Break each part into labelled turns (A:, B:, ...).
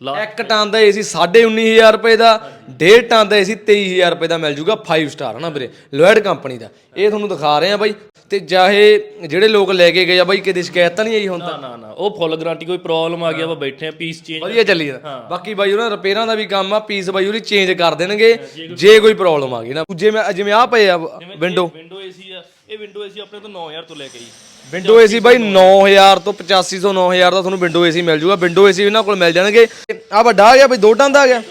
A: ਇੱਕ ਟਨ ਦਾ ਏਸੀ 19500 ਰੁਪਏ ਦਾ ਡੇਢ ਟਨ ਦਾ ਏਸੀ 23000 ਰੁਪਏ ਦਾ ਮਿਲ ਜੂਗਾ 5 ਸਟਾਰ ਹਨਾ ਵੀਰੇ? ਲੋਇਡ ਕੰਪਨੀ ਦਾ। ਇਹ ਤੁਹਾਨੂੰ ਦਿਖਾ ਰਹੇ ਆ ਬਾਈ। ਤੇ ਚਾਹੇ ਜਿਹੜੇ ਲੋਕ ਲੈ ਕੇ ਗਏ ਆ ਬਾਈ ਕਿਤੇ ਸ਼ਿਕਾਇਤ ਤਾਂ ਨਹੀਂ ਆਈ ਹੁਣ
B: ਨਾ ਨਾ ਨਾ। ਉਹ ਫੁੱਲ ਗਾਰੰਟੀ ਕੋਈ ਪ੍ਰੋਬਲਮ ਆ ਗਿਆ ਆਪਾਂ ਬੈਠੇ ਆ ਪੀਸ ਚੇਂਜ
A: ਵਧੀਆ ਚੱਲੀ ਜਾਂਦਾ। ਬਾਕੀ ਬਾਈ ਉਹਨਾਂ ਰਿਪੇਅਰਾਂ ਦਾ ਵੀ ਕੰਮ ਆ ਪੀਸ ਬਾਈ ਉਹਦੀ ਚੇਂਜ ਕਰ ਦੇਣਗੇ ਜੇ ਕੋਈ ਪ੍ਰੋਬਲਮ ਆ ਗਈ ਨਾ। ਮੈਂ ਜਿਵੇਂ ਆ ਪਏ ਆ ਵਿੰਡੋ
B: ਵਿੰਡੋ ਏਸੀ ਆ ਇਹ ਵਿੰਡੋ ਏਸੀ ਆਪਣੇ ਤੋਂ 9000 ਤੋਂ ਲੈ ਕੇ ਜੀ
A: ਵਿੰਡੋ ਏਸੀ ਬਾਈ 9000 ਤੋਂ 85 ਤੋਂ 9000 ਦਾ ਤੁਹਾਨੂੰ ਵਿੰਡੋ ਏਸੀ ਮਿਲ ਜੂਗਾ। ਵਿੰਡੋ ਏਸੀ ਇਹਨਾਂ ਕੋਲ ਮਿਲ ਜਾਣਗੇ। ਆ ਵੱਡਾ ਆ ਗਿਆ ਬਾਈ 2 ਟਨ ਦਾ ਆ ਗਿਆ?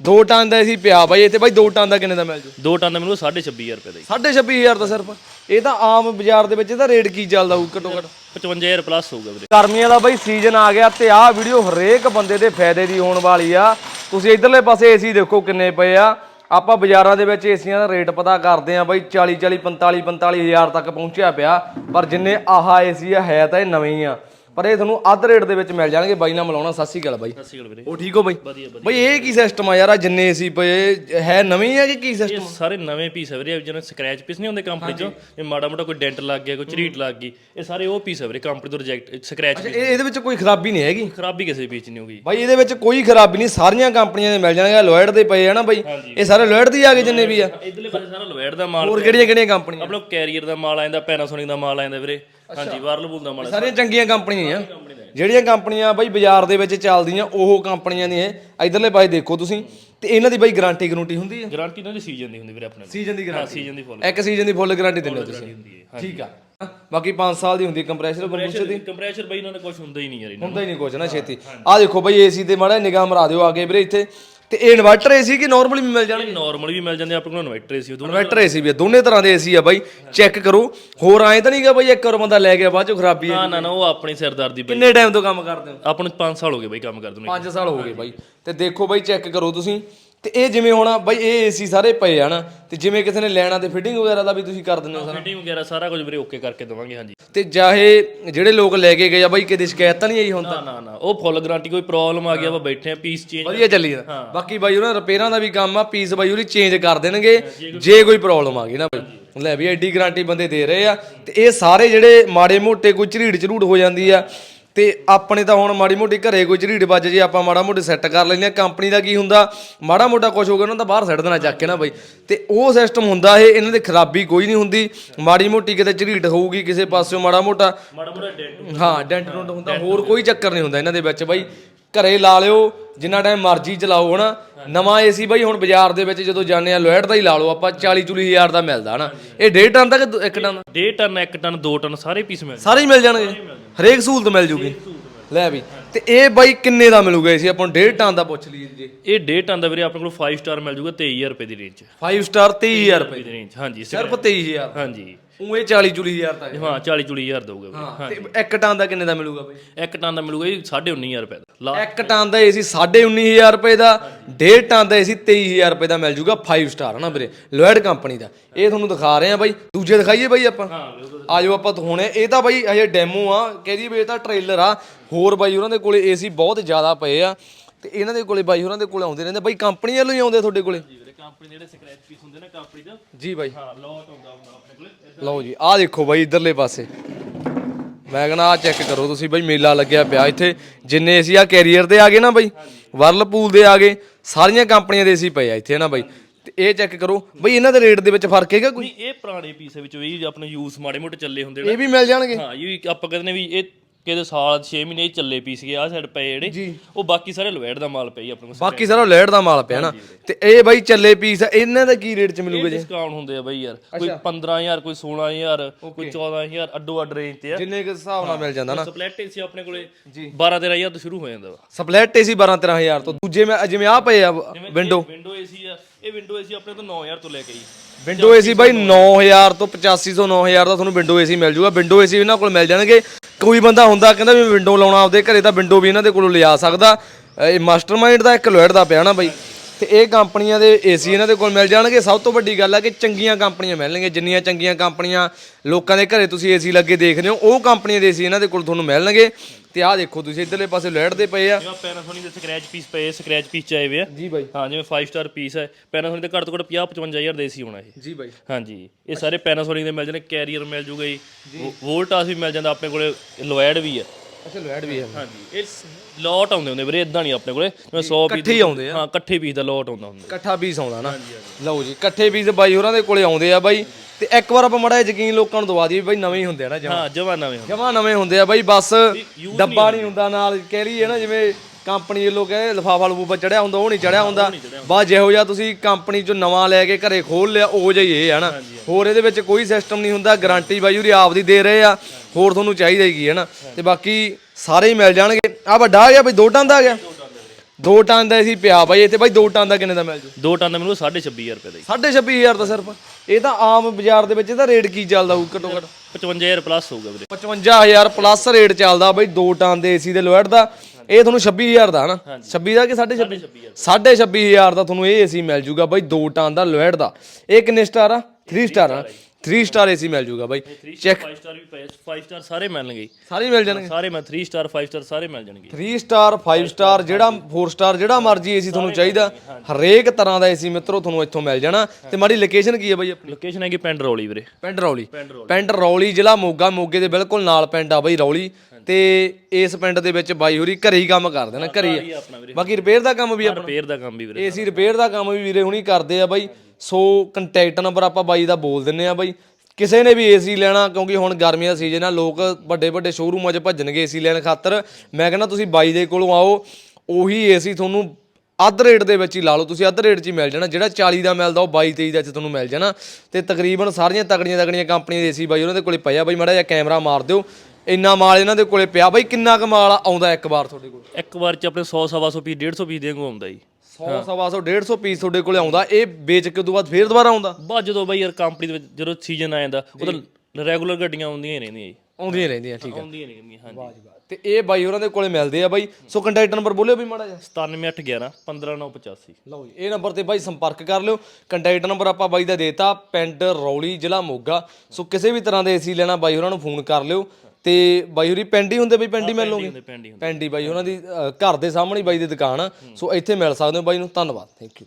A: 2 ਟਨ ਦਾ ਏਸੀ ਪਿਆ ਬਾਈ ਇੱਥੇ ਬਾਈ 2 ਟਨ ਦਾ ਕਿੰਨੇ ਦਾ ਮਿਲ ਜੂ?
B: ਦੋ ਟਨ ਦਾ ਮੈਨੂੰ 26500 ਰੁਪਏ ਦਾ ਜੀ।
A: 26500 ਦਾ ਸਿਰਫ। ਇਹ ਤਾਂ ਆਮ ਬਾਜ਼ਾਰ ਦੇ ਵਿੱਚ ਇਹਦਾ ਰੇਟ ਕੀ ਚੱਲਦਾ ਹੋਊ ਘੱਟੋ ਘੱਟ?
B: 55000 ਪਲੱਸ ਹੋਊਗਾ ਵੀਰੇ।
A: ਗਰਮੀਆਂ ਦਾ ਬਾਈ ਸੀਜ਼ਨ ਆ ਗਿਆ ਤੇ ਆਹ ਵੀਡੀਓ ਹਰੇਕ ਬੰਦੇ ਦੇ ਫਾਇਦੇ ਦੀ ਹੋਣ ਵਾਲੀ ਆ। ਤੁਸੀਂ ਇਧਰਲੇ ਪਾਸੇ ਏਸੀ ਦੇਖੋ ਕਿੰਨੇ ਪਏ ਆ। ਆਪਾਂ ਬਾਜ਼ਾਰਾਂ ਦੇ ਵਿੱਚ ਏਸੀਆਂ ਦਾ ਰੇਟ ਪਤਾ ਕਰਦੇ ਆ ਬਾਈ 40 40 45 45 ਹਜ਼ਾਰ ਤੱਕ ਪਹੁੰਚਿਆ ਪਿਆ, ਪਰ ਜਿੰਨੇ ਆਹ ਏਸੀ ਆ, ਹੈ ਤਾਂ ਇਹ ਨਵੇਂ ਹੀ ਆ। ਪਰ ਇਹ ਤੁਹਾਨੂੰ ਅੱਧ ਰੇਟ ਦੇ ਵਿੱਚ ਮਿਲ ਜਾਣਗੇ। ਬਾਈ ਨਾਲ ਮਿਲਾਉਣਾ ਸਤਿ ਸ਼੍ਰੀ ਅਕਾਲ ਬਾਈ।
B: ਸਤਿ ਸ਼੍ਰੀ ਅਕਾਲ ਵੀਰੇ।
A: ਉਹ ਠੀਕ ਹੋ ਬਾਈ?
B: ਵਧੀਆ ਵਧੀਆ।
A: ਬਾਈ ਇਹ ਕੀ ਸਿਸਟਮ ਆ ਯਾਰ ਆ ਜਿੰਨੇ ਏਸੀ ਪਏ ਹੈ ਨਵੇਂ ਹੀ ਆ ਕਿ ਕੀ ਸਿਸਟਮ
B: ਇਹ ਸਾਰੇ ਨਵੇਂ ਪੀਸ ਹੈ ਵੀਰੇ ਜਿਹਨਾਂ ਸਕ੍ਰੈਚ ਪੀਸ ਨਹੀਂ ਹੁੰਦੇ ਕੰਪਨੀ ਚੋਂ। ਇਹ ਮਾੜਾ ਮੋਟਾ ਕੋਈ ਡੈਂਟ ਲੱਗ ਗਿਆ ਕੋਈ ਝਰੀਟ ਲੱਗ ਗਈ ਇਹ ਸਾਰੇ ਉਹ ਪੀਸ ਹੈ ਵੀਰੇ ਕੰਪਨੀ ਤੋਂ ਰਿਜੈਕਟ ਸਕ੍ਰੈਚ
A: ਇਹ ਇਹਦੇ ਵਿੱਚ ਕੋਈ ਖਰਾਬੀ ਨਹੀਂ ਹੈਗੀ?
B: ਖਰਾਬੀ ਕਿਸੇ ਪੀਸ ਨਹੀਂ ਹੋਗੀ।
A: ਬਾਈ ਇਹਦੇ ਵਿੱਚ ਕੋਈ ਖਰਾਬੀ ਨਹੀਂ ਸਾਰੀਆਂ ਕੰਪਨੀਆਂ ਦੇ ਮਿਲ ਜਾਣਗੇ ਲੋਇਡ ਦੇ ਪਏ ਆ ਨਾ ਬਾਈ। ਇਹ ਸਾਰੇ ਲੋਇਡ ਦੇ ਆ ਗਏ ਜਿੰਨੇ ਵੀ ਆ।
B: ਇਧਰਲੇ ਪਾਸੇ ਸਾਰਾ ਲੋਇਡ ਦਾ ਮਾਲ
A: ਹੋਰ ਕਿਹੜੀਆਂ ਕਿਹੜੀਆਂ ਕੰਪਨੀਆਂ
B: ਆਪਣਾ ਕੈਰੀਅਰ ਦਾ ਮਾਲ ਆਂਦਾ ਪੈਨਾਸੋਨਿਕ ਦਾ ਮਾਲ ਆਂਦਾ ਵੀਰੇ। ਹਾਂਜੀ ਵਾਰਲਪੂਲ ਦਾ ਮਾਲ
A: ਸਾਰੀਆਂ ਚੰਗੀਆਂ ਕੰਪਨੀਆਂ ਆ। ਜਿਹੜੀਆਂ ਕੰਪਨੀਆਂ ਬਾਈ ਬਾਜ਼ਾਰ ਦੇ ਵਿੱਚ ਚੱਲਦੀਆਂ ਉਹ ਕੰਪਨੀਆਂ ਦੀਆਂ। ਇਹ ਇਧਰਲੇ ਪਾਸੇ ਦੇਖੋ ਤੁਸੀਂ ਤੇ ਇਹਨਾਂ ਦੀ ਬਾਈ ਗਾਰੰਟੀ ਗਾਰੰਟੀ ਹੁੰਦੀ ਹੈ
B: ਗਾਰੰਟੀ ਨਾਲ ਸੀਜ਼ਨ ਦੀ ਹੁੰਦੀ ਵੀਰੇ ਆਪਣੇ
A: ਸੀਜ਼ਨ ਦੀ ਗਾਰੰਟੀ
B: ਸੀਜ਼ਨ ਦੀ ਫੁੱਲ
A: ਇੱਕ ਸੀਜ਼ਨ ਦੀ ਫੁੱਲ ਗਾਰੰਟੀ ਦਿੰਦੇ ਹੋ ਤੁਸੀਂ। ਠੀਕ ਆ। ਬਾਕੀ 5 ਸਾਲ ਦੀ ਹੁੰਦੀ ਕੰਪਰੈਸਰ ਕੰਪਰੈਸਰ ਦੀ।
B: ਕੰਪਰੈਸ਼ਰ ਬਾਈ ਇਹਨਾਂ ਨੇ ਕੁਝ ਹੁੰਦਾ ਹੀ ਨਹੀਂ ਯਾਰ ਇਹਨਾਂ
A: ਹੁੰਦਾ ਹੀ ਨਹੀਂ ਕੁਝ ਨਾ ਛੇਤੀ। ਆ ਦੇਖੋ ਬਾਈ ਏਸੀ ਤੇ ਮਾੜਾ ਨਿਗਾਹ ਮਰਾ ਦਿਓ ਆਗੇ ਵੀਰੇ ਇੱਥੇ। ਤੇ ਇਹ ਇਨਵਰਟਰ ਏਸੀ ਕਿ ਨਾਰਮਲੀ ਵੀ ਮਿਲ ਜਾਣਗੇ?
B: ਨਾਰਮਲ ਵੀ ਮਿਲ ਜਾਂਦੇ ਆਪਣੇ ਕੋਲ ਇਨਵਰਟਰ ਸੀ ਉਦੋਂ
A: ਇਨਵਰਟਰ ਏਸੀ ਵੀ ਆ ਦੋਨੇ ਤਰ੍ਹਾਂ ਦੇ ਏਸੀ ਆ ਬਾਈ। ਚੈੱਕ ਕਰੋ। ਹੋਰ ਐਂ ਤਾਂ ਨਹੀਂਗਾ ਬਾਈ ਇੱਕ ਵਾਰ ਬੰਦਾ ਲੈ ਗਿਆ ਬਾਅਦ ਚੋਂ ਖਰਾਬੀ ਹੈ
B: ਨਾ ਨਾ ਨਾ ਉਹ ਆਪਣੀ ਸਰਦਾਰਦੀ ਬਾਈ
A: ਕਿੰਨੇ ਟਾਈਮ ਤੋਂ ਕੰਮ ਕਰਦੇ ਹੋ?
B: ਆਪਾਂ ਨੂੰ 5 ਸਾਲ ਹੋ ਗਏ ਬਾਈ ਕੰਮ ਕਰਦੇ ਨੂੰ।
A: 5 ਸਾਲ ਹੋ ਗਏ ਬਾਈ। ਤੇ ਦੇਖੋ ਬਾਈ ਚੈੱਕ ਕਰੋ ਤੁਸੀਂ। ਤੇ ਇਹ ਜਿਵੇਂ ਹੁਣ ਬਾਈ ਇਹ ਏਸੀ ਸਾਰੇ ਪਏ ਆ ਨਾ ਤੇ ਜਿਵੇਂ ਕਿਸੇ ਨੇ ਲੈਣਾ ਤੇ ਫਿਟਿੰਗ ਵਗੈਰਾ ਦਾ ਵੀ ਤੁਸੀਂ ਕਰ ਦਿੰਦੇ ਹੋ ਸਾਰਾ?
B: ਫਿਟਿੰਗ ਵਗੈਰਾ ਸਾਰਾ ਕੁਝ ਵੀਰੇ ਓਕੇ ਕਰਕੇ ਦਵਾਂਗੇ ਹਾਂਜੀ।
A: ਤੇ ਚਾਹੇ ਜਿਹੜੇ ਲੋਕ ਲੈ ਕੇ ਗਏ ਆ ਬਾਈ ਕਿਤੇ ਸ਼ਿਕਾਇਤ ਤਾਂ ਨਹੀਂ ਆਈ ਹੁਣ
B: ਨਾ ਨਾ ਨਾ ਉਹ ਫੁੱਲ ਗਾਰੰਟੀ ਕੋਈ ਪ੍ਰੋਬਲਮ ਆ ਗਿਆ ਆਪਾਂ ਬੈਠੇ ਆ ਪੀਸ ਚੇਂਜ
A: ਵਧੀਆ ਚੱਲੀ ਜਾਂਦਾ ਬਾਕੀ ਬਾਈ ਉਹਨਾਂ ਰਿਪੇਅਰਾਂ ਦਾ ਵੀ ਕੰਮ ਆ ਪੀਸ ਬਾਈ ਉਹਦੀ ਚੇਂਜ ਕਰ ਦੇਣਗੇ ਜੇ ਕੋਈ ਪ੍ਰੋਬਲਮ ਆ ਗਈ ਨਾ ਬਾਈ। ਲੈ ਵੀ ਐਡੀ ਗਾਰੰਟੀ ਬੰਦੇ ਦੇ ਰਹੇ ਆ ਤੇ ਇਹ ਸਾਰੇ ਜਿਹੜੇ ਮਾੜੇ ਮੋਟੇ ਕੋਈ ਝਰੀੜ ਝਰੂੜ ਹੋ ਜਾਂਦੀ ਆ ਤੇ ਆਪਣੇ ਤਾਂ ਹੁਣ ਮਾੜੀ ਮੋਟੀ ਘਰੇ ਕੋਈ ਝਰੀੜ ਵੱਜ ਜੇ ਆਪਾਂ ਮਾੜਾ ਮੋਟੇ ਸੈੱਟ ਕਰ ਲੈਂਦੇ ਆ ਕੰਪਨੀ ਦਾ ਕੀ ਹੁੰਦਾ? ਮਾੜਾ ਮੋਟਾ ਕੁਝ ਹੋ ਗਿਆ ਉਹਨਾਂ ਦਾ ਬਾਹਰ ਸੱਟ ਦੇਣਾ ਚੱਕ ਕੇ ਨਾ ਬਾਈ। ਤੇ ਉਹ ਸਿਸਟਮ ਹੁੰਦਾ ਇਹ ਇਹਨਾਂ ਦੀ ਖਰਾਬੀ ਕੋਈ ਨਹੀਂ ਹੁੰਦੀ। ਮਾੜੀ ਮੋਟੀ ਕਿਤੇ ਝਰੀੜ ਹੋਊਗੀ ਕਿਸੇ ਪਾਸਿਓਂ ਮਾੜਾ ਮੋਟਾ।
B: ਮਾੜਾ ਮੋਟਾ ਡੈਂਟ
A: ਹਾਂ ਡੈਂਟ ਡੁੰਟ ਹੁੰਦਾ ਹੋਰ ਕੋਈ ਚੱਕਰ ਨਹੀਂ ਹੁੰਦਾ ਇਹਨਾਂ ਦੇ ਵਿੱਚ ਬਾਈ। ਘਰੇ ਲਾ ਲਿਓ ਜਿੰਨਾ ਟਾਈਮ ਮਰਜ਼ੀ ਚਲਾਓ ਹਨਾ। ਨਵਾਂ ਏਸੀ ਬਾਈ ਹੁਣ ਬਾਜ਼ਾਰ ਦੇ ਵਿੱਚ ਜਦੋਂ ਜਾਂਦੇ ਆ ਲੋਇਡ ਦਾ ਹੀ ਲਾ ਲਓ ਆਪਾਂ 40 ਚੁਲੀ ਹਜ਼ਾਰ ਦਾ ਮਿਲਦਾ ਹਨਾ। ਇਹ ਡੇਢ ਟਨ ਦਾ ਕਿ ਇੱਕ ਟਨ? ਦਾ
B: ਡੇ ਟਨ 1 ਟਨ 2 ਟਨ ਸਾਰੇ ਪੀਸ ਮਿਲ
A: ਸਾਰੇ ਹੀ ਮਿਲ ਜਾਣਗੇ। ਹਰੇਕ ਸਹੂਲਤ ਮਿਲ ਜੂਗੀ। ਲੈ ਵੀ। ਤੇ ਇਹ ਬਾਈ ਕਿੰਨੇ ਦਾ ਮਿਲੂਗਾ ਏਸੀ ਆਪਾਂ ਡੇਢ ਟਨ ਦਾ ਪੁੱਛ ਲਈਏ ਜੇ।
B: ਇਹ ਡੇ ਟਨ ਦਾ ਵੀਰੇ ਆਪਣੇ ਕੋਲ 5 ਸਟਾਰ ਮਿਲ ਜੂਗਾ 23000 ਰੁਪਏ ਦੀ ਰੇਂਜ
A: 5 ਸਟਾਰ 23000 ਰੁਪਏ
B: ਦੀ। ਰੇਂਜ ਹਾਂਜੀ
A: ਸਿਰਫ 23000
B: ਹਾਂਜੀ
A: ਉਹ ਇਹ 40 ਚੁਲੀ ਹਜ਼ਾਰ ਦਾ ਹੈ।
B: ਹਾਂ 40 ਚੁਲੀ ਹਜ਼ਾਰ ਦਊਗਾ
A: ਹਾਂ ਤੇ ਇੱਕ ਟਨ ਦਾ ਕਿੰਨੇ ਦਾ ਮਿਲੂਗਾ ਬਾਈ?
B: ਇੱਕ ਟਨ ਦਾ ਮਿਲੂਗਾ ਜੀ 19500 ਰੁਪਏ
A: ਇੱਕ ਟਨ ਦਾ ਏਸੀ 19500 ਰੁਪਏ ਦਾ ਡੇਢ ਟਨ ਦਾ ਏਸੀ 23000 ਰੁਪਏ ਦਾ ਮਿਲ ਜੂਗਾ 5 ਸਟਾਰ ਹਨਾ ਵੀਰੇ? ਲੋਇਡ ਕੰਪਨੀ ਦਾ। ਇਹ ਤੁਹਾਨੂੰ ਦਿਖਾ ਰਹੇ ਆ ਬਾਈ। ਦੂਜੇ ਦਿਖਾਈਏ ਬਾਈ ਆਪਾਂ। ਆਜੋ ਆਪਾਂ ਦਿਖਾਉਣੇ ਇਹ ਤਾਂ ਬਾਈ ਹਜੇ ਡੈਮੋ ਆ। ਕਹਿੰਦੀ ਵੀ ਇਹ ਤਾਂ ਟ੍ਰੇਲਰ ਆ। ਹੋਰ ਬਾਈ ਉਹਨਾਂ ਦੇ ਕੋਲੇ ਏਸੀ ਬਹੁਤ ਜ਼ਿਆਦਾ ਪਏ ਆ। ਤੇ ਇਹਨਾਂ ਦੇ ਕੋਲੇ ਬਾਈ ਹੋਰਾਂ ਦੇ ਕੋਲੇ ਆਉਂਦੇ ਰਹਿੰਦੇ ਬਾਈ ਕੰਪਨੀ ਵੱਲੋਂ ਹੀ ਆਉਂਦੇ ਤੁਹਾਡੇ ਕੋਲੇ?
B: ਵੀਰੇ ਕੰਪਨੀ ਦੇ ਜਿਹੜੇ ਸਕ੍ਰੈਚ ਪੀਸ ਹੁੰਦੇ ਨੇ ਕੰਪਨੀ ਦਾ
A: ਜੀ ਬਾਈ।
B: ਹਾਂ ਲੋਟ ਹੁੰਦਾ ਹੁੰਦਾ ਆਪਣੇ ਕੋਲੇ।
A: ਲਓ ਜੀ ਆਹ ਦੇਖੋ ਬਾਈ ਇਧਰਲੇ ਪਾਸੇ। ਮੈਂ ਕਹਿੰਦਾ ਆਹ ਚੈੱਕ ਕਰੋ ਤੁਸੀਂ ਬਾਈ ਮੇਲਾ ਲੱਗਿਆ ਪਿਆ ਇੱਥੇ। ਜਿੰਨੇ ਅਸੀਂ ਆ ਕੈਰੀਅਰ ਦੇ ਆ ਗਏ ਨਾ ਬਾਈ ਵਰਲਪੂਲ ਦੇ ਆ ਗਏ ਸਾਰੀਆਂ ਕੰਪਨੀਆਂ ਦੇ ਅਸੀਂ ਪਏ ਆ ਇੱਥੇ ਨਾ ਬਾਈ। ਤੇ ਇਹ ਚੈੱਕ ਕਰੋ ਬਾਈ ਇਹਨਾਂ ਦੇ ਰੇਟ ਦੇ ਵਿੱਚ ਫ਼ਰਕ ਹੈਗਾ ਕੋਈ?
B: ਨਹੀਂ ਇਹ ਪੁਰਾਣੇ ਪੀਸ ਵਿੱਚ ਵੀ ਆਪਣੇ ਯੂਜ਼ ਮਾੜੇ ਮੋਟੇ ਚੱਲੇ ਹੁੰਦੇ ਨੇ।
A: ਇਹ ਵੀ ਮਿਲ ਜਾਣਗੇ।
B: ਹਾਂ ਇਹ ਵੀ ਆਪਾਂ ਕਹਿੰਦੇ ਨੇ ਵੀ ਇਹ ਕਿਹਦੇ ਸਾਲ 6 ਮਹੀਨੇ ਹੀ ਚੱਲੇ ਪੀਸ ਗਏ ਆ ਸਾਈਡ ਪਏ ਜਿਹੜੇ। ਉਹ ਬਾਕੀ ਸਾਰੇ ਲੋਇਡ ਦਾ ਮਾਲ ਪਈ ਆਪਣੇ ਕੋਲ
A: ਬਾਕੀ ਸਾਰਾ। ਲੈਡ ਦਾ ਮਾਲ ਪਿਆ ਨਾ। ਤੇ ਇਹ ਬਾਈ ਚੱਲੇ ਪੀਸ ਆ ਇਹਨਾਂ ਦਾ ਕੀ ਰੇਟ ਚ ਮਿਲੂਗਾ ਜੀ?
B: ਡਿਸਕਾਊਂਟ ਹੁੰਦੇ ਆ ਬਈ ਯਾਰ। ਕੋਈ 15000 ਕੋਈ 16000 ਕੋਈ 14000 ਅੱਡੋ ਅੱਡ ਰੇਂਜ ਤੇ ਆ।
A: ਜਿੰਨੇ ਕੁ ਹਿਸਾਬ ਨਾਲ ਮਿਲ ਜਾਂਦਾ ਨਾ।
B: ਸਪਲੈਟ ਏਸੀ ਆਪਣੇ ਕੋਲੇ 12 13000 ਤੋਂ ਸ਼ੁਰੂ ਹੋ ਜਾਂਦਾ ਵਾ।
A: ਸਪਲੈਟ ਏਸੀ 12 13000 ਤੋਂ। ਦੂਜੇ ਮੈਂ ਜਿਵੇਂ ਆ ਪਏ ਆ ਵਿੰਡੋ
B: ਵਿੰਡੋ ਏਸੀ ਆ ਇਹ ਵਿੰਡੋ ਏਸੀ ਆਪਣੇ ਤੋਂ 9000 ਤੋਂ ਲੈ ਕੇ ਜੀ
A: ਵਿੰਡੋ ਏਸੀ ਬਾਈ 9000 ਤੋਂ 85 ਤੋਂ 9000 ਦਾ ਤੁਹਾਨੂੰ ਵਿੰਡੋ ਏਸੀ ਮਿਲ ਜੂਗਾ। ਵਿੰਡੋ ਏਸੀ ਇਹਨਾਂ ਕੋਲ ਮਿਲ ਜਾਣਗੇ। ਕੋਈ ਬੰਦਾ ਹੁੰਦਾ ਕਹਿੰਦਾ ਵੀ ਵਿੰਡੋ ਲਾਉਣਾ, ਆਪਦੇ ਘਰੇ ਤਾਂ ਵਿੰਡੋ ਵੀ ਇਹਨਾਂ ਦੇ ਕੋਲੋਂ ਲਿਆ ਸਕਦਾ। ਇਹ ਮਾਸਟਰਮਾਈਂਡ ਦਾ ਇੱਕ ਲੋਇਡ ਦਾ ਪਿਆ ਨਾ ਬਾਈ। ਤੇ ਇਹ ਕੰਪਨੀਆਂ ਦੇ ਏਸੀ ਇਹਨਾਂ ਦੇ ਕੋਲ ਮਿਲ ਜਾਣਗੇ। ਸਭ ਤੋਂ ਵੱਡੀ ਗੱਲ ਹੈ ਕਿ ਚੰਗੀਆਂ ਕੰਪਨੀਆਂ ਮਿਲਣਗੀਆਂ। ਜਿੰਨੀਆਂ ਚੰਗੀਆਂ ਕੰਪਨੀਆਂ ਲੋਕਾਂ ਦੇ ਘਰੇ ਤੁਸੀਂ ਏਸੀ ਲੱਗੇ ਦੇਖਦੇ ਹੋ ਉਹ ਕੰਪਨੀਆਂ ਦੇ ਏਸੀ ਇਹਨਾਂ ਦੇ ਕੋਲ ਤੁਹਾਨੂੰ ਮਿਲਣਗੇ। ਤੇ ਆਹ ਦੇਖੋ ਤੁਸੀਂ ਇਧਰਲੇ ਪਾਸੇ ਲੋਇਡ ਦੇ ਪਏ ਆ।
B: ਜਿਵੇਂ ਪੈਨਾਸੋਨਿਕ ਦੇ ਸਕ੍ਰੈਚ ਪੀਸ ਪਏ ਸਕ੍ਰੈਚ ਪੀਸ ਚ ਆਏ ਵੇ ਆ।
A: ਜੀ ਬਾਈ।
B: ਹਾਂ ਜਿਵੇਂ 5 ਸਟਾਰ ਪੀਸ ਹੈ ਪੈਨਾਸੋਨਿਕ ਦੇ ਘੱਟ ਤੋਂ ਘੱਟ 50 55000 ਦੇ ਏਸੀ ਹੋਣਾ ਇਹ।
A: ਜੀ ਬਾਈ।
B: ਹਾਂਜੀ ਇਹ ਸਾਰੇ ਪੈਨਾਸੋਨਿਕ ਦੇ ਮਿਲ ਜਾਣੇ ਕੈਰੀਅਰ ਮਿਲ ਜੂਗਾ ਜੀ। ਵੋਲਟਾਸ ਵੀ ਮਿਲ ਜਾਂਦਾ ਆਪਣੇ ਕੋਲੇ ਲੋਇਡ ਵੀ ਹੈ
A: ਅੱਛਾ ਲੋਇਡ ਵੀ ਹੈ
B: ਹਾਂਜੀ ਇਹ ਲੋਟ ਆਉਂਦੇ ਹੁੰਦੇ ਵੀਰੇ ਇਦਾਂ ਨਹੀਂ ਆਪਣੇ ਕੋਲੇ। ਜਿਵੇਂ 100 ਪੀਸ
A: ਇਕੱਠੇ ਆਉਂਦੇ ਆ।
B: ਹਾਂ ਇਕੱਠੇ ਪੀਸ ਦਾ ਲੋਟ ਆਉਂਦਾ ਹੁੰਦਾ।
A: ਇਕੱਠਾ ਪੀਸ ਆਉਂਦਾ ਨਾ। ਲਓ ਜੀ ਇਕੱਠੇ ਪੀਸ ਬਾਈ ਹੋਰਾਂ ਦੇ ਕੋਲੇ ਆਉਂਦੇ ਆ ਬਾਈ। ਤੇ ਇੱਕ ਵਾਰ ਆਪਾਂ ਮੜਾ ਯਕੀਨ ਲੋਕਾਂ ਨੂੰ ਦਵਾ ਦਈਏ ਵੀ ਬਾਈ ਨਵੇਂ ਹੀ ਹੁੰਦੇ ਆ ਨਾ ਜਮਾ।
B: ਹਾਂ ਜਮਾ ਨਵੇਂ ਹੁੰਦੇ
A: ਜਮਾ ਨਵੇਂ ਹੁੰਦੇ ਆ ਬਾਈ ਬਸ ਡੱਬਾ ਨਹੀਂ ਹੁੰਦਾ। ਨਾਲ ਕਹਿ ਲਈਏ ਨਾ ਜਿਵੇਂ ਕੰਪਨੀ ਦੇ ਲੋਕ ਕਹਿੰਦੇ ਲਫਾਫਾ ਲਫੂਫਾ ਚੜਿਆ ਹੁੰਦਾ ਉਹ ਨਹੀਂ ਚੜਿਆ ਹੁੰਦਾ। ਬਸ ਜਿਹੋ ਜਿਹਾ ਤੁਸੀਂ ਕੰਪਨੀ ਚੋਂ ਨਵਾਂ ਲੈ ਕੇ ਘਰੇ ਖੋਲ ਲਿਆ ਉਹ ਜਿਹਾ ਹੀ ਇਹ ਹੈ ਨਾ। ਹੋਰ ਇਹਦੇ ਵਿੱਚ ਕੋਈ ਸਿਸਟਮ ਨਹੀਂ ਹੁੰਦਾ ਗਾਰੰਟੀ ਬਾਈ ਉਹਦੀ ਆਪਦੀ ਦੇ ਰਹੇ ਆ। ਹੋਰ ਤੁਹਾਨੂੰ ਚਾਹੀਦਾ ਹੀ ਕੀ ਹੈ ਨਾ। ਤੇ ਬਾਕੀ ਸਾਰੇ ਹੀ ਮਿਲ ਜਾਣਗੇ। ਆ ਵੱਡਾ ਆ ਗਿਆ ਬਾਈ ਦੋ ਟਨ ਦਾ ਆ ਗਿਆ। ਦੋ ਟਨ ਦਾ ਅਸੀਂ ਪਿਆ ਬਾਈ ਇੱਥੇ ਬਾਈ ਦੋ ਟਨ ਦਾ ਕਿੰਨੇ ਦਾ ਮਿਲ ਜੂ?
B: ਦੋ ਟਨ ਦਾ ਮੈਨੂੰ 26000 ਰੁਪਏ ਦਾ ਜੀ
A: 26500 ਦਾ ਸਿਰਫ। ਇਹ ਤਾਂ ਆਮ ਬਾਜ਼ਾਰ ਦੇ ਵਿੱਚ ਇਹਦਾ ਰੇਟ ਕੀ ਚੱਲਦਾ ਹੋਊ ਘੱਟੋ ਘੱਟ?
B: 55000 ਪਲੱਸ ਹੋਊਗਾ ਵੀਰੇ।
A: 55000 ਪਲੱਸ ਰੇਟ ਚੱਲਦਾ ਬਈ 2 ਟਨ ਦੇ ਏਸੀ ਦੇ ਲੋਇਡ ਦਾ। ਇਹ ਤੁਹਾਨੂੰ 26000 ਦਾ ਹਨਾ 26 ਦਾ ਕਿ 2.5 26000 ਦਾ ਤੁਹਾਨੂੰ ਇਹ ਏਸੀ ਮਿਲ ਜੂਗਾ ਬਈ 2 ਟਨ ਦਾ ਲੋਇਡ ਦਾ। ਇਹ ਕਿੰਨੇ ਸਟਾਰ ਆ? 3 ਸਟਾਰ ਆ। 3 ਸਟਾਰ ਏਸੀ ਮਿਲ ਜੂਗਾ ਬਈ। ਚੈੱਕ
B: 5 ਸਟਾਰ ਵੀ ਪਏ 5 ਸਟਾਰ ਸਾਰੇ ਮਿਲਣਗੇ।
A: ਸਾਰੇ ਮਿਲ ਜਾਣਗੇ।
B: ਸਾਰੇ ਮੈਂ 3 ਸਟਾਰ 5 ਸਟਾਰ ਸਾਰੇ ਮਿਲ ਜਾਣਗੇ।
A: 3 ਸਟਾਰ 5 ਸਟਾਰ ਜਿਹੜਾ 4 ਸਟਾਰ ਜਿਹੜਾ ਮਰਜ਼ੀ ਏਸੀ ਤੁਹਾਨੂੰ ਚਾਹੀਦਾ। ਹਰੇਕ ਤਰ੍ਹਾਂ ਦਾ ਏਸੀ ਮਿੱਤਰੋ ਤੁਹਾਨੂੰ ਇੱਥੋਂ ਮਿਲ ਜਾਣਾ। ਤੇ ਮਾੜੀ ਲੋਕੇਸ਼ਨ ਕੀ ਹੈ ਬਈ ਆਪਣੀ?
B: ਲੋਕੇਸ਼ਨ ਹੈਗੀ ਪਿੰਡ ਰੌਲੀ ਵੀਰੇ।
A: ਪਿੰਡ ਰੌਲੀ। ਪਿੰਡ ਰੌਲੀ। ਜ਼ਿਲ੍ਹਾ ਮੋਗਾ। ਮੋਗੇ ਦੇ ਬਿਲਕੁਲ ਨਾਲ ਪਿੰਡ ਆ ਬਈ ਰੌਲੀ। ਤੇ ਇਸ ਪਿੰਡ ਦੇ ਵਿੱਚ ਬਾਈ ਹੋਰੀ ਘਰੇ ਹੀ ਕੰਮ ਕਰਦੇ ਨੇ ਘਰੇ ਬਾਕੀ ਰਿਪੇਅਰ ਦਾ ਕੰਮ ਵੀ ਆਪਣਾ।
B: ਰਿਪੇਅਰ ਦਾ ਕੰਮ ਵੀ ਵੀਰੇ
A: ਏਸੀ ਰਿਪੇਅਰ ਦਾ ਕੰਮ ਵੀ ਵੀਰੇ ਹੁਣੀ ਕਰਦੇ ਆ ਬਾਈ। ਸੋ ਕੰਟੈਕਟ ਨੰਬਰ ਆਪਾਂ ਬਾਈ ਦਾ ਬੋਲ ਦਿੰਨੇ ਆ ਬਾਈ। ਕਿਸੇ ਨੇ ਵੀ ਏਸੀ ਲੈਣਾ, ਕਿਉਂਕਿ ਹੁਣ ਗਰਮੀਆਂ ਦਾ ਸੀਜ਼ਨ ਆ, ਲੋਕ ਵੱਡੇ ਵੱਡੇ ਸ਼ੋਰੂਮਾਂ 'ਚ ਭੱਜਣਗੇ ਏਸੀ ਲੈਣ ਖਾਤਰ। ਮੈਂ ਕਹਿੰਦਾ ਤੁਸੀਂ ਬਾਈ ਦੇ ਕੋਲੋਂ ਆਓ, ਉਹੀ ਏਸੀ ਤੁਹਾਨੂੰ ਅੱਧ ਰੇਟ ਦੇ ਵਿੱਚ ਹੀ ਲਾ ਲਓ। ਤੁਸੀਂ ਅੱਧ ਰੇਟ 'ਚ ਹੀ ਮਿਲ ਜਾਣਾ, ਜਿਹੜਾ 40 ਦਾ ਮਿਲਦਾ ਉਹ 22 23 ਦਾ 'ਚ ਤੁਹਾਨੂੰ ਮਿਲ ਜਾਣਾ। ਤੇ ਤਕਰੀਬਨ ਸਾਰੀਆਂ ਤਕੜੀਆਂ ਤਕੜੀਆਂ ਕੰਪਨੀਆਂ ਦੇ ਏਸੀ ਬਾਈ ਉਹਨਾਂ ਦੇ ਕੋਲੇ ਪਿਆ ਬਾਈ ਮਾੜਾ ਜਿਹਾ ਕੈਮਰਾ ਮਾਰ ਦਿਓ। ਇੰਨਾ ਮਾਲ ਇਹਨਾਂ ਦੇ ਕੋਲੇ ਪਿਆ। ਬਾਈ ਕਿੰਨਾ ਕੁ ਮਾਲ ਆਉਂਦਾ ਇੱਕ ਵਾਰ ਤੁਹਾਡੇ ਕੋਲ?
B: ਇੱਕ ਵਾਰ ਚ ਆਪਣੇ 100 ਸਵਾ ਸੌ ਪੀਸ 150 ਪੀਸ ਦੇ ਵਾਂਗੂ ਆਉਂਦਾ ਜੀ।
A: 100 ਸਵਾ ਸੌ 150 ਪੀਸ ਤੁਹਾਡੇ ਕੋਲੇ ਆਉਂਦਾ ਇਹ ਵੇਚ ਕੇ ਉਦੋਂ ਬਾਅਦ ਫੇਰ ਦੁਬਾਰਾ ਆਉਂਦਾ?
B: ਬਾਅਦ ਜਦੋਂ ਬਈ ਯਾਰ ਕੰਪਨੀ ਦੇ ਵਿੱਚ ਜਦੋਂ ਸੀਜ਼ਨ ਆ ਜਾਂਦਾ ਉਦੋਂ ਰੈਗੂਲਰ ਗੱਡੀਆਂ ਆਉਂਦੀਆਂ ਹੀ ਰਹਿੰਦੀਆਂ ਜੀ।
A: ਆਉਂਦੀਆਂ ਰਹਿੰਦੀਆਂ ਠੀਕ
B: ਆਉਂਦੀਆਂ ਨਹੀਂ ਰਹਿੰਦੀਆਂ ਹਾਂਜੀ।
A: ਤੇ ਇਹ ਬਾਈ ਹੋਰਾਂ ਦੇ ਕੋਲੇ ਮਿਲਦੇ ਆ ਬਾਈ। ਸੋ ਕੰਟੈਕਟ ਨੰਬਰ ਬੋਲਿਓ ਵੀ ਮਾੜਾ ਜਿਹਾ।
B: 97811 15985
A: ਲਓ ਜੀ ਇਹ ਨੰਬਰ ਤੇ ਬਾਈ ਸੰਪਰਕ ਕਰ ਲਿਓ। ਕੰਟੈਕਟ ਨੰਬਰ ਆਪਾਂ ਬਾਈ ਦਾ ਦੇਤਾ ਪਿੰਡ ਰੌਲੀ ਜ਼ਿਲ੍ਹਾ ਮੋਗਾ। ਸੋ ਕਿਸੇ ਵੀ ਤਰ੍ਹਾਂ ਦੇ ਏਸੀ ਲੈਣਾ ਬਾਈ ਹੋਰਾਂ ਨੂੰ ਫੋਨ ਕਰ ਲਿਓ। ਤੇ ਬਾਈ ਹੋਰੀ ਪਿੰਡ ਹੀ ਹੁੰਦੇ ਬਈ ਪਿੰਡ ਹੀ ਮਿਲ ਲੋਗੇ
B: ਪਿੰਡ ਹੀ
A: ਪਿੰਡ ਹੀ ਬਾਈ ਉਹਨਾਂ ਦੀ ਅ, ਘਰ ਦੇ ਸਾਹਮਣੇ ਹੀ ਬਾਈ ਦੀ ਦੁਕਾਨ ਆ। ਸੋ ਇੱਥੇ ਮਿਲ ਸਕਦੇ ਹੋ ਬਾਈ ਨੂੰ। ਧੰਨਵਾਦ। Thank you